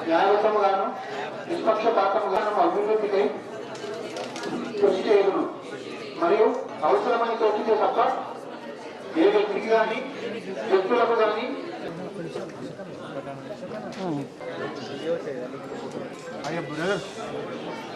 పేరు న్యాయయుతముగాను నిష్పక్షపాతముగాను అభివృద్ధికై కృషి చేయదును. మరియు అవసరమని తోచితే తప్ప ఏ వ్యక్తికి కానీ వ్యక్తులకు కానీ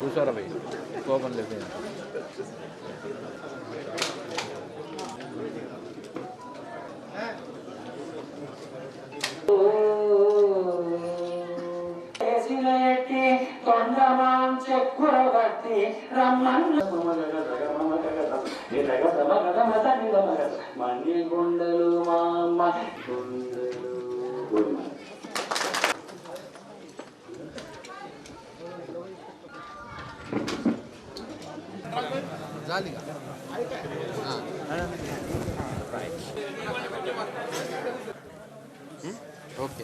కూర్చోరా భయ్ కోపం లేదు. కొండమాం చెక్కురగట్టి రమ్మన్న మణి గుండెలు మా అమ్మ గుండెలు ఓకే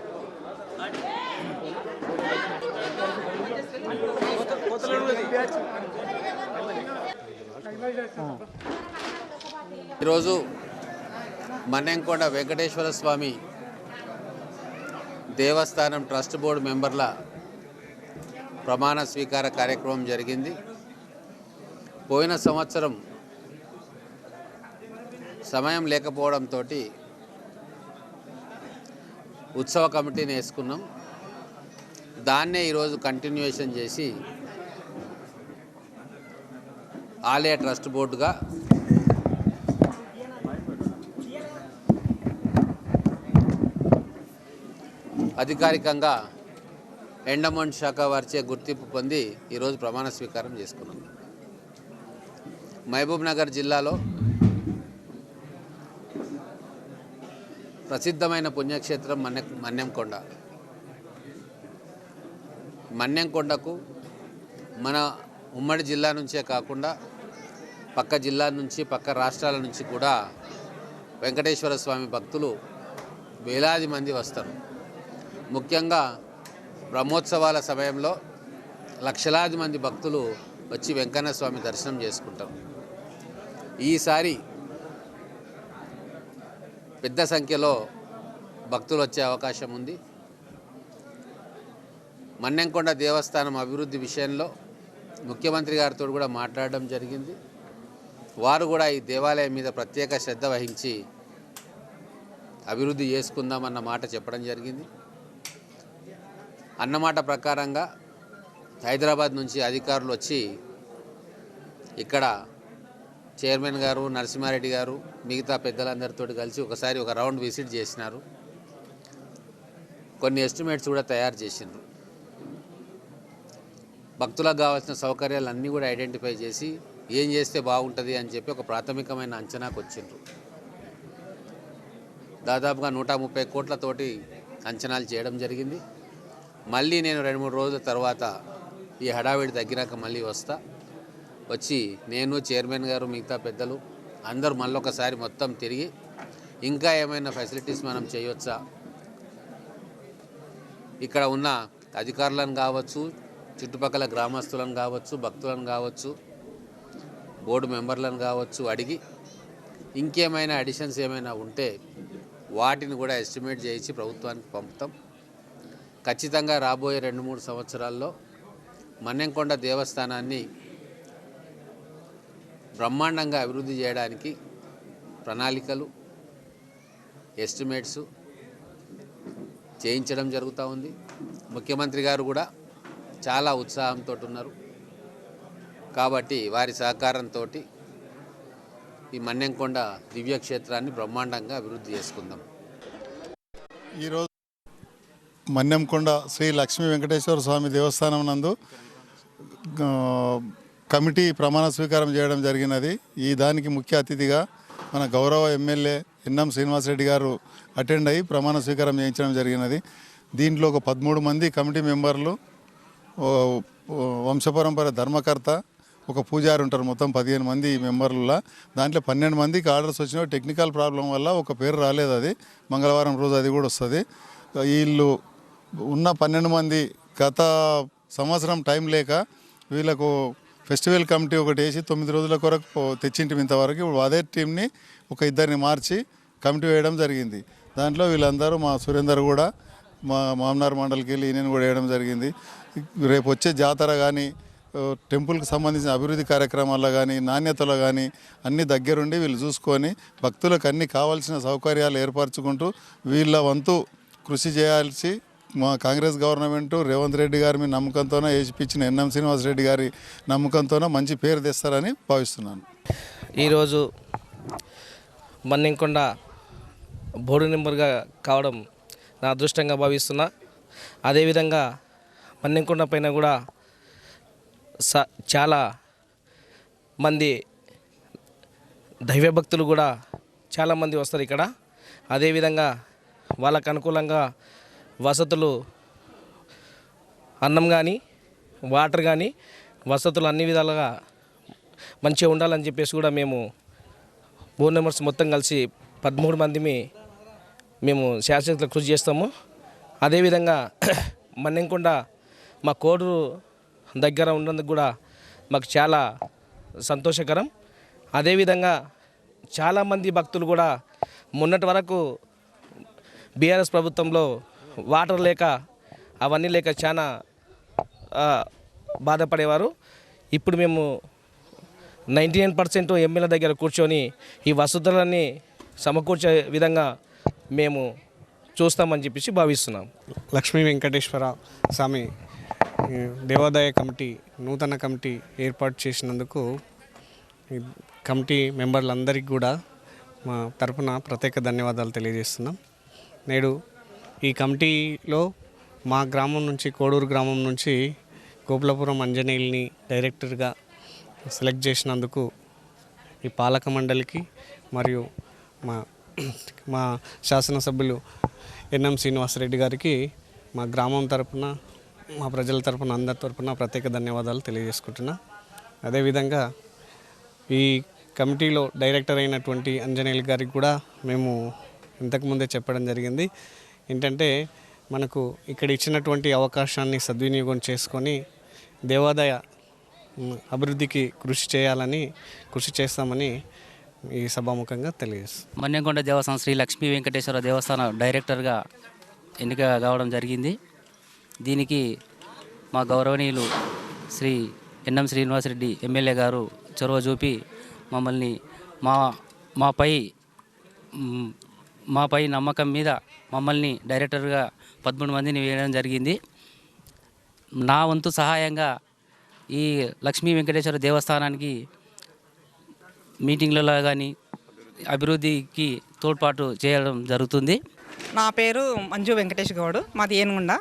ఈరోజు మన్నెంకొండ వెంకటేశ్వర స్వామి దేవస్థానం ట్రస్ట్ బోర్డు మెంబర్ల ప్రమాణ స్వీకార కార్యక్రమం జరిగింది. పోయిన సంవత్సరం సమయం లేకపోవడంతో ఉత్సవ కమిటీని వేసుకున్నాం. దాన్నే ఈరోజు కంటిన్యూషన్ చేసి ఆలయ ట్రస్ట్ బోర్డుగా అధికారికంగా ఎండమౌంట్ శాఖ వారిచే గుర్తింపు పొంది ఈరోజు ప్రమాణ స్వీకారం చేసుకున్నాం. మహబూబ్ నగర్ జిల్లాలో ప్రసిద్ధమైన పుణ్యక్షేత్రం మన్నె మన్నెంకొండ. మన్నెంకొండకు మన ఉమ్మడి జిల్లా నుంచే కాకుండా పక్క జిల్లా నుంచి పక్క రాష్ట్రాల నుంచి కూడా వెంకటేశ్వర స్వామి భక్తులు వేలాది మంది వస్తారు. ముఖ్యంగా బ్రహ్మోత్సవాల సమయంలో లక్షలాది మంది భక్తులు వచ్చి వెంకన్న స్వామి దర్శనం చేసుకుంటారు. ఈసారి పెద్ద సంఖ్యలో భక్తులు వచ్చే అవకాశం ఉంది. మన్నెంకొండ దేవస్థానం అభివృద్ధి విషయంలో ముఖ్యమంత్రి గారితో కూడా మాట్లాడడం జరిగింది. వారు కూడా ఈ దేవాలయం మీద ప్రత్యేక శ్రద్ధ వహించి అభివృద్ధి చేసుకుందామన్న మాట చెప్పడం జరిగింది. అన్నమాట ప్రకారంగా హైదరాబాద్ నుంచి అధికారులు వచ్చి ఇక్కడ చైర్మన్ గారు నరసింహారెడ్డి గారు మిగతా పెద్దలందరితో కలిసి ఒకసారి ఒక రౌండ్ విజిట్ చేసినారు. కొన్ని ఎస్టిమేట్స్ కూడా తయారు చేసిండ్రు. భక్తులకు కావాల్సిన సౌకర్యాలు అన్నీ కూడా ఐడెంటిఫై చేసి ఏం చేస్తే బాగుంటుంది అని చెప్పి ఒక ప్రాథమికమైన అంచనాకు వచ్చిండ్రు. దాదాపుగా నూట ముప్పై కోట్లతోటి అంచనాలు చేయడం జరిగింది. మళ్ళీ నేను రెండు మూడు రోజుల తర్వాత ఈ హడావిడి తగ్గినాక మళ్ళీ వస్తా. వచ్చి నేను చైర్మన్ గారు మిగతా పెద్దలు అందరూ మళ్ళొకసారి మొత్తం తిరిగి ఇంకా ఏమైనా ఫెసిలిటీస్ మనం చేయొచ్చా? ఇక్కడ ఉన్న అధికారులను కావచ్చు చుట్టుపక్కల గ్రామస్తులను కావచ్చు భక్తులను కావచ్చు బోర్డు మెంబర్లను కావచ్చు అడిగి ఇంకేమైనా అడిషన్స్ ఏమైనా ఉంటే వాటిని కూడా ఎస్టిమేట్ చేయించి ప్రభుత్వానికి పంపుతాం. ఖచ్చితంగా రాబోయే రెండు మూడు సంవత్సరాల్లో మన్నెంకొండ దేవస్థానాన్ని బ్రహ్మాండంగా అభివృద్ధి చేయడానికి ప్రణాళికలు ఎస్టిమేట్స్ చేయించడం జరుగుతూ ఉంది. ముఖ్యమంత్రి గారు కూడా చాలా ఉత్సాహంతో ఉన్నారు. కాబట్టి వారి సహకారంతో ఈ మన్యంకొండ దివ్యక్షేత్రాన్ని బ్రహ్మాండంగా అభివృద్ధి చేసుకుందాం. ఈరోజు మన్యంకొండ శ్రీ లక్ష్మీ వెంకటేశ్వర స్వామి దేవస్థానం నందు కమిటీ ప్రమాణ స్వీకారం చేయడం జరిగినది. ఈ దానికి ముఖ్య అతిథిగా మన గౌరవ ఎమ్మెల్యే ఎన్ఎం శ్రీనివాసరెడ్డి గారు అటెండ్ అయ్యి ప్రమాణ స్వీకారం చేయించడం జరిగినది. దీంట్లో ఒక పదమూడు మంది కమిటీ మెంబర్లు వంశపరంపర ధర్మకర్త ఒక పూజారి ఉంటారు మొత్తం పదిహేను మంది మెంబర్ల దాంట్లో పన్నెండు మందికి ఆర్డర్స్ వచ్చినా టెక్నికల్ ప్రాబ్లం వల్ల ఒక పేరు రాలేదు అది. మంగళవారం రోజు అది కూడా వస్తుంది. వీళ్ళు ఉన్న పన్నెండు మంది గత సంవత్సరం టైం లేక వీళ్ళకు ఫెస్టివల్ కమిటీ ఒకటి వేసి తొమ్మిది రోజుల కొరకు తెచ్చింటి ఇంతవరకు. ఇప్పుడు అదే టీంని ఒక ఇద్దరిని మార్చి కమిటీ వేయడం జరిగింది. దాంట్లో వీళ్ళందరూ మా సురేందర్ కూడా మా మామనార్ మండలికి వెళ్ళి ఈయన కూడా వేయడం జరిగింది. రేపు వచ్చే జాతర కానీ టెంపుల్కి సంబంధించిన అభివృద్ధి కార్యక్రమాల్లో కానీ నాణ్యతలో కానీ అన్ని దగ్గరుండి వీళ్ళు చూసుకొని భక్తులకు అన్ని కావాల్సిన సౌకర్యాలు ఏర్పరచుకుంటూ వీళ్ళ వంతు కృషి చేయాల్సి మా కాంగ్రెస్ గవర్నమెంట్ రేవంత్ రెడ్డి గారి మీ నమ్మకంతోనే వేసిపించిన ఎన్ఎం శ్రీనివాసరెడ్డి గారి నమ్మకంతోనే మంచి పేరు తెస్తారని భావిస్తున్నాను. ఈరోజు మన్నింకొండ బోర్డు మెంబర్గా కావడం నా అదృష్టంగా భావిస్తున్నా. అదేవిధంగా మన్నింకొండ పైన కూడా స చాలా మంది దైవభక్తులు కూడా చాలామంది వస్తారు ఇక్కడ. అదేవిధంగా వాళ్ళకు అనుకూలంగా వసతులు అన్నం కానీ వాటర్ కానీ వసతులు అన్ని విధాలుగా మంచిగా ఉండాలని చెప్పేసి కూడా మేము బోర్డు మెంబర్స్ మొత్తం కలిసి పదమూడు మందిని మేము శాశ్వత కృషి చేస్తాము. అదేవిధంగా మన్నెంకొండ మా కోడూరు దగ్గర ఉన్నందుకు కూడా మాకు చాలా సంతోషకరం. అదేవిధంగా చాలామంది భక్తులు కూడా మొన్నటి వరకు బీఆర్ఎస్ ప్రభుత్వంలో వాటర్ లేక అవన్నీ లేక చాలా బాధపడేవారు. ఇప్పుడు మేము నైంటీ నైన్ పర్సెంట్ ఎమ్మెల్యే దగ్గర కూర్చొని ఈ వసతులన్నీ సమకూర్చే విధంగా మేము చూస్తామని చెప్పేసి భావిస్తున్నాం. లక్ష్మీ వెంకటేశ్వర స్వామి దేవాదాయ కమిటీ నూతన కమిటీ ఏర్పాటు చేసినందుకు ఈ కమిటీ మెంబర్లందరికీ కూడా మా తరపున ప్రత్యేక ధన్యవాదాలు తెలియజేస్తున్నాం. నేడు ఈ కమిటీలో మా గ్రామం నుంచి కోడూరు గ్రామం నుంచి గోపులపురం అంజనేయుల్ని డైరెక్టర్గా సెలెక్ట్ చేసినందుకు ఈ పాలక మండలికి మరియు మా మా శాసనసభ్యులు ఎన్ఎం శ్రీనివాసరెడ్డి గారికి మా గ్రామం తరపున మా ప్రజల తరపున అందరి తరపున ప్రత్యేక ధన్యవాదాలు తెలియజేసుకుంటున్నా. అదేవిధంగా ఈ కమిటీలో డైరెక్టర్ అయినటువంటి అంజనేయులు గారికి కూడా మేము ఇంతకుముందే చెప్పడం జరిగింది. ఏంటంటే మనకు ఇక్కడ ఇచ్చినటువంటి అవకాశాన్ని సద్వినియోగం చేసుకొని దేవాదాయ అభివృద్ధికి కృషి చేయాలని కృషి చేస్తామని ఈ సభాముఖంగా తెలియజేస్తాం మన్యంకొండ దేవస్థానం శ్రీ లక్ష్మీ వెంకటేశ్వర దేవస్థాన డైరెక్టర్గా ఎన్నిక కావడం జరిగింది. దీనికి మా గౌరవనీయులు శ్రీ ఎన్ఎం శ్రీనివాసరెడ్డి ఎమ్మెల్యే గారు చొరవ చూపి మమ్మల్ని మా మాపై మాపై నమ్మకం మీద మమ్మల్ని డైరెక్టర్గా పదమూడు మందిని వేయడం జరిగింది. నా వంతు సహాయంగా ఈ లక్ష్మీ వెంకటేశ్వర దేవస్థానానికి మీటింగ్లలో కానీ అభివృద్ధికి తోడ్పాటు చేయడం జరుగుతుంది. నా పేరు మంజు వెంకటేష్ గౌడ్ మాది ఏనుగుండ.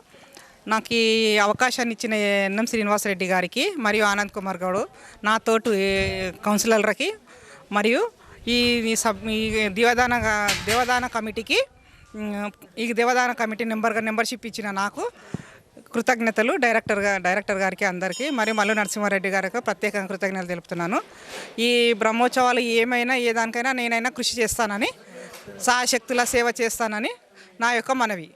నాకు ఈ అవకాశాన్ని ఇచ్చిన ఎన్ఎం శ్రీనివాసరెడ్డి గారికి మరియు ఆనంద్ కుమార్ గౌడ్ నా తోటి కౌన్సిలర్లకి మరియు ఈ సబ్ ఈ దేవదాన దేవదాన కమిటీకి ఈ దేవదాన కమిటీ నెంబర్గా నెంబర్షిప్ ఇచ్చిన నాకు కృతజ్ఞతలు డైరెక్టర్గా డైరెక్టర్ గారికి అందరికీ మరియు మల్లు నరసింహారెడ్డి గారికి ప్రత్యేకంగా కృతజ్ఞతలు తెలుపుతున్నాను. ఈ బ్రహ్మోత్సవాలు ఏమైనా ఏ దానికైనా నేనైనా కృషి చేస్తానని సహాయశక్తుల సేవ చేస్తానని నా యొక్క మనవి.